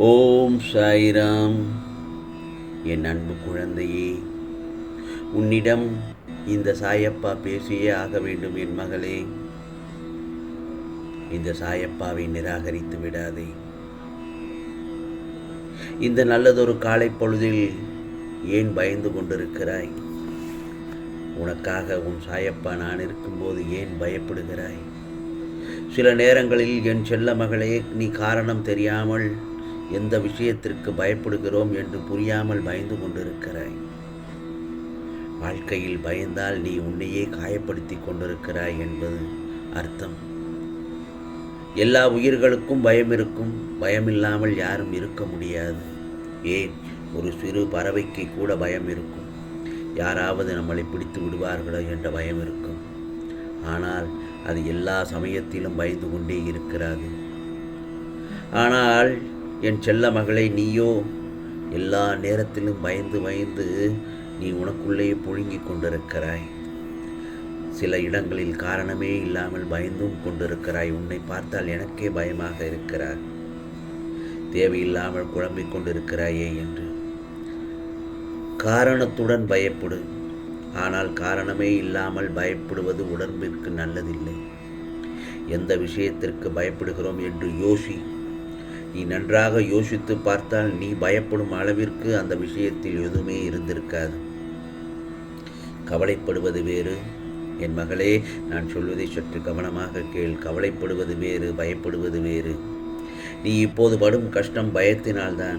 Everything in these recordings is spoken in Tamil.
ஓம் சாய்ராம். என் அன்பு குழந்தையே உன்னிடம் இந்த சாயப்பா பேசியே ஆக வேண்டும் என் மகளே. இந்த சாயப்பாவை நிராகரித்து விடாதே. இந்த நல்லதொரு காலை பொழுதில் ஏன் பயந்து கொண்டிருக்கிறாய்? உனக்காக உன் சாயப்பா நான் இருக்கும்போது ஏன் பயப்படுகிறாய்? சில நேரங்களில் என் செல்ல மகளே நீ காரணம் தெரியாமல் எந்த விஷயத்திற்கு பயப்படுகிறோம் என்று புரியாமல் பயந்து கொண்டிருக்கிறாய். வாழ்க்கையில் பயந்தால் நீ உன்னையே காயப்படுத்தி கொண்டிருக்கிறாய் என்பது அர்த்தம். எல்லா உயிர்களுக்கும் பயம் இருக்கும் பயமில்லாமல் யாரும் இருக்க முடியாது. ஏன்? ஒரு சிறு பறவைக்கு கூட பயம் இருக்கும். யாராவது நம்மளை பிடித்து விடுவார்களோ என்ற பயம் இருக்கும். ஆனால் அது எல்லா சமயத்திலும் பயந்து கொண்டே இருக்கிறது. ஆனால் என் செல்ல மகளை நீயோ எல்லா நேரத்திலும் பயந்து பயந்து நீ உனக்குள்ளேயே புழுங்கிக் கொண்டிருக்கிறாய். சில இடங்களில் காரணமே இல்லாமல் பயந்தும் கொண்டிருக்கிறாய். உன்னை பார்த்தால் எனக்கே பயமாக இருக்கிறார். தேவையில்லாமல் குழம்பிக் கொண்டிருக்கிறாயே என்று. காரணத்துடன் பயப்படு. ஆனால் காரணமே இல்லாமல் பயப்படுவது உடம்பிற்கு நல்லதில்லை. எந்த விஷயத்திற்கு பயப்படுகிறோம் என்று யோசி. நீ நன்றாக யோசித்து பார்த்தால் நீ பயப்படும் அளவிற்கு அந்த விஷயத்தில் எதுவுமே இருந்திருக்காது. கவலைப்படுவது வேறு. என் மகளே நான் சொல்வதை சற்று கவனமாக கேள். கவலைப்படுவது வேறு பயப்படுவது வேறு. நீ இப்போது படும் கஷ்டம் பயத்தினால்தான்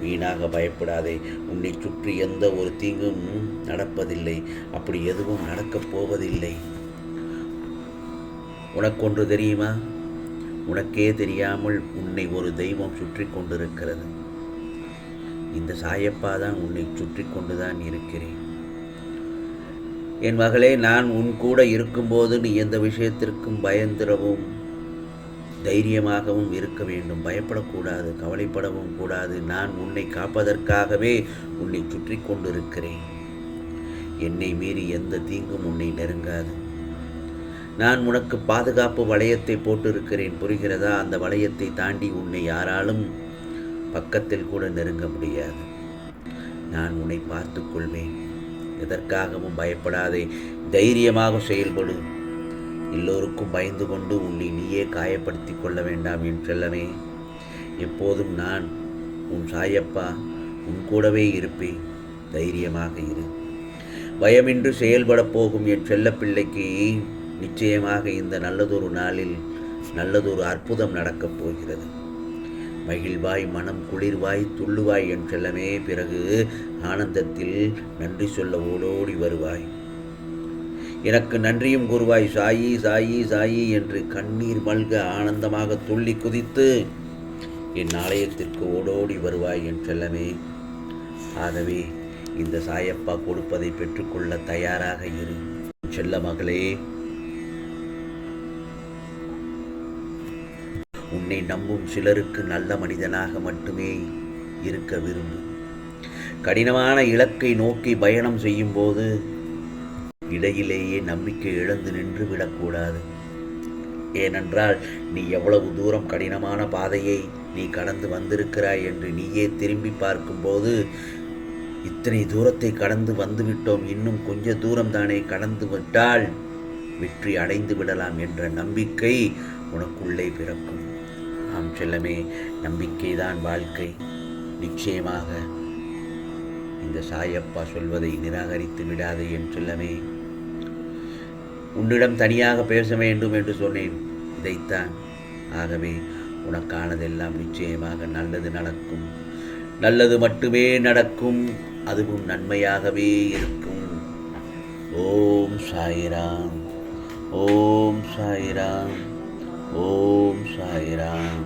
வீணாக பயப்படாதே. உன்னை சுற்றி எந்த ஒரு தீங்கும் நடப்பதில்லை. அப்படி எதுவும் நடக்கப் போவதில்லை. உனக்கொன்று தெரியுமா? உனக்கே தெரியாமல் உன்னை ஒரு தெய்வம் சுற்றி கொண்டிருக்கிறது. இந்த சாயப்பா தான் உன்னை சுற்றி கொண்டுதான் இருக்கிறேன். என் மகளே நான் உன் கூட இருக்கும்போது நீ எந்த விஷயத்திற்கும் பயந்திரவும் தைரியமாகவும் இருக்க வேண்டும். பயப்படக்கூடாது கவலைப்படவும் கூடாது. நான் உன்னை காப்பதற்காகவே உன்னை சுற்றி கொண்டிருக்கிறேன். என்னை மீறி எந்த தீங்கும் உன்னை நெருங்காது. நான் உனக்கு பாதுகாப்பு வளையத்தை போட்டிருக்கிறேன். புரிகிறதா? அந்த வளையத்தை தாண்டி உன்னை யாராலும் பக்கத்தில் கூட நெருங்க முடியாது. நான் உன்னை பார்த்து கொள்வேன். எதற்காகவும் பயப்படாதே. தைரியமாக செயல்படு. எல்லோருக்கும் பயந்து கொண்டு உன்னை நீயே காயப்படுத்தி கொள்ள வேண்டாம் என் செல்லமே. எப்போதும் நான் உன் சாயப்பா உன் கூடவே இருப்பேன். தைரியமாக இரு. பயமின்றி செயல்படப் போகும் என் செல்லப்பிள்ளைக்கு நிச்சயமாக இந்த நல்லதொரு நாளில் நல்லதொரு அற்புதம் நடக்கப் போகிறது. மகிழ்வாய் மனம் குளிர்வாய் துள்ளுவாய் என் செல்லமே பிறகு ஆனந்தத்தில் நன்றி சொல்ல ஓடோடி வருவாய். எனக்கு நன்றியும் கூறுவாய் சாயி சாயி சாயி என்று கண்ணீர் மல்க ஆனந்தமாக துள்ளி குதித்து என் ஆலயத்திற்கு ஓடோடி வருவாய் என் செல்லமே. ஆகவே இந்த சாயப்பா கொடுப்பதை பெற்றுக்கொள்ள தயாராக இரு. செல்ல மகளே உன்னை நம்பும் சிலருக்கு நல்ல மனிதனாக மட்டுமே இருக்க விரும்பு. கடினமான இலக்கை நோக்கி பயணம் செய்யும்போது இடையிலேயே நம்பிக்கை இழந்து நின்று விடக்கூடாது. ஏனென்றால் நீ எவ்வளவு தூரம் கடினமான பாதையை நீ கடந்து வந்திருக்கிறாய் என்று நீயே திரும்பி பார்க்கும்போது இத்தனை தூரத்தை கடந்து வந்துவிட்டோம். இன்னும் கொஞ்ச தூரம் தானே கடந்து விட்டால் வெற்றி அடைந்து விடலாம் என்ற நம்பிக்கை உனக்குள்ளே பிறக்கும். ஆம் செல்லமே நம்பிக்கைதான் வாழ்க்கை. நிச்சயமாக இந்த சாயப்பா சொல்வதை நிராகரித்து விடாதே என் செல்லமே. உன்னிடம் தனியாக பேச வேண்டும் என்று சொன்னேன். இதைத்தான். ஆகவே உனக்கானதெல்லாம் நிச்சயமாக நல்லது நடக்கும். நல்லது மட்டுமே நடக்கும். அதுவும் நன்மையாகவே இருக்கும். ஓம் சாயிராம். ஓம் சாயிராம். ஓம் சாயிராம்.